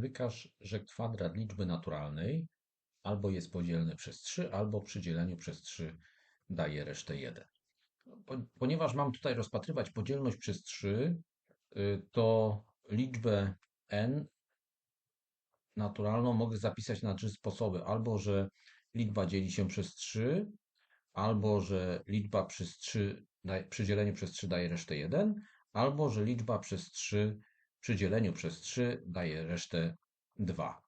Wykaż, że kwadrat liczby naturalnej albo jest podzielny przez 3, albo przy dzieleniu przez 3 daje resztę 1. Po- Ponieważ mam tutaj rozpatrywać podzielność przez 3, y, to liczbę n naturalną mogę zapisać na trzy sposoby. Albo, że liczba dzieli się przez 3, albo, że liczba przez 3 daje, przy dzieleniu przez 3 daje resztę 1, albo, że liczba przez 3 przy dzieleniu przez 3 daje resztę 2.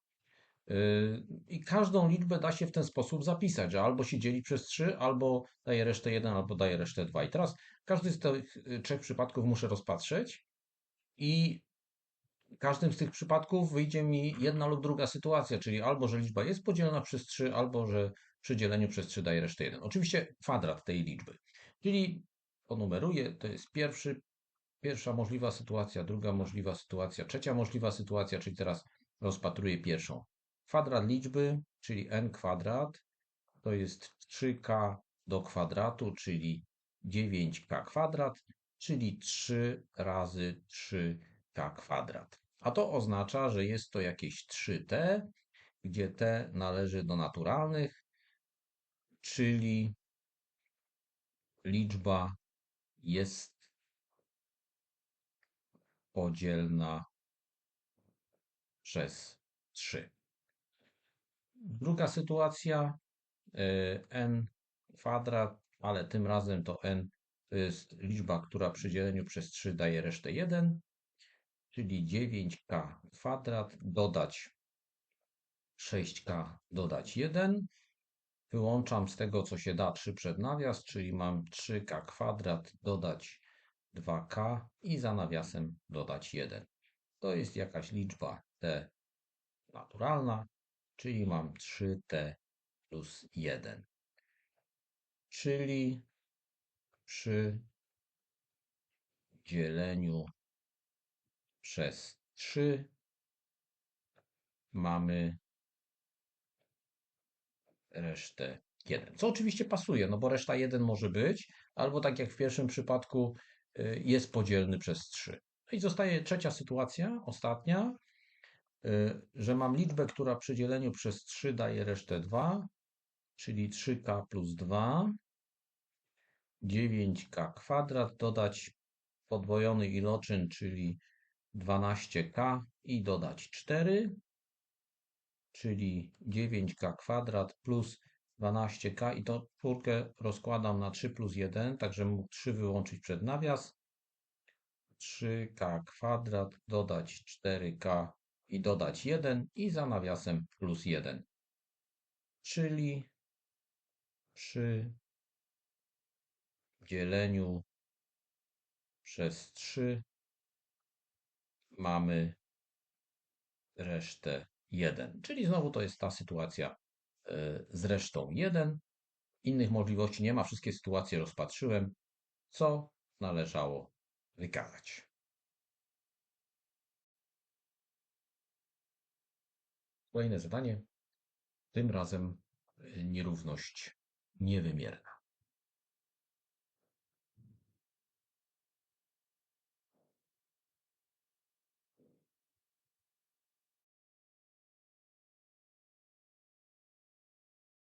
Yy, I każdą liczbę da się w ten sposób zapisać, że albo się dzieli przez 3, albo daje resztę 1, albo daje resztę 2. I teraz każdy z tych y, trzech przypadków muszę rozpatrzeć i każdym z tych przypadków wyjdzie mi jedna lub druga sytuacja, czyli albo, że liczba jest podzielona przez 3, albo, że przy dzieleniu przez 3 daje resztę 1. Oczywiście kwadrat tej liczby. Czyli ponumeruję, to jest pierwszy, pierwsza możliwa sytuacja, druga możliwa sytuacja, trzecia możliwa sytuacja, czyli teraz rozpatruję pierwszą. Kwadrat liczby, czyli n kwadrat, to jest 3k do kwadratu, czyli 9k kwadrat, czyli 3 razy 3k kwadrat. A to oznacza, że jest to jakieś 3t, gdzie t należy do naturalnych, czyli liczba jest podzielna przez 3. Druga sytuacja y, n kwadrat, ale tym razem to n to jest liczba, która przy dzieleniu przez 3 daje resztę 1, czyli 9k kwadrat dodać 6k dodać 1. Wyłączam z tego, co się da 3 przed nawias, czyli mam 3k kwadrat dodać 2k i za nawiasem dodać 1. To jest jakaś liczba t naturalna, czyli mam 3t plus 1. Czyli przy dzieleniu przez 3 mamy resztę 1. Co oczywiście pasuje, no bo reszta 1 może być, albo tak jak w pierwszym przypadku jest podzielny przez 3. No i zostaje trzecia sytuacja, ostatnia, y, że mam liczbę, która przy dzieleniu przez 3 daje resztę 2, czyli 3k plus 2, 9k kwadrat, dodać podwojony iloczyn, czyli 12k i dodać 4, czyli 9k kwadrat plus 12k i to czwórkę rozkładam na 3 plus 1, także mógł 3 wyłączyć przed nawias. 3k kwadrat dodać 4k i dodać 1 i za nawiasem plus 1. Czyli przy dzieleniu przez 3 mamy resztę 1. Czyli znowu to jest ta sytuacja e, z resztą 1. Innych możliwości nie ma, wszystkie sytuacje rozpatrzyłem, co należało wykazać. Kolejne zadanie, tym razem e, nierówność niewymierna.